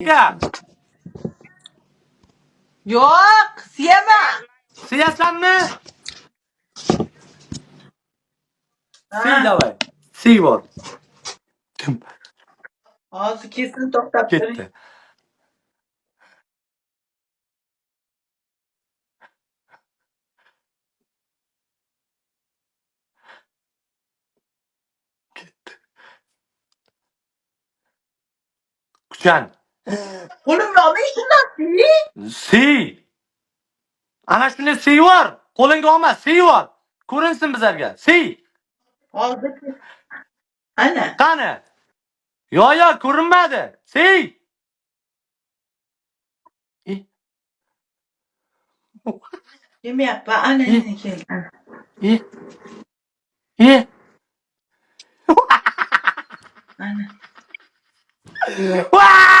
Ya, Yok, siyemem. siyasanmi? Ha. Siy davay. Siy bor. Ağzı kesin to'xtab turing. Ketdi. Kuchan. Yo'qmi shundan siy. Siy. Ana shunday siy bor. Qo'lingga olma, siy bor. Ko'rinsin bizlarga. Hozir kes- Ana. Qani? Yo, yo, ko'rinmadi. Siy. I, Yemayapman. Ana I. yana keldi. Ana. i. I. Ana. Vaa!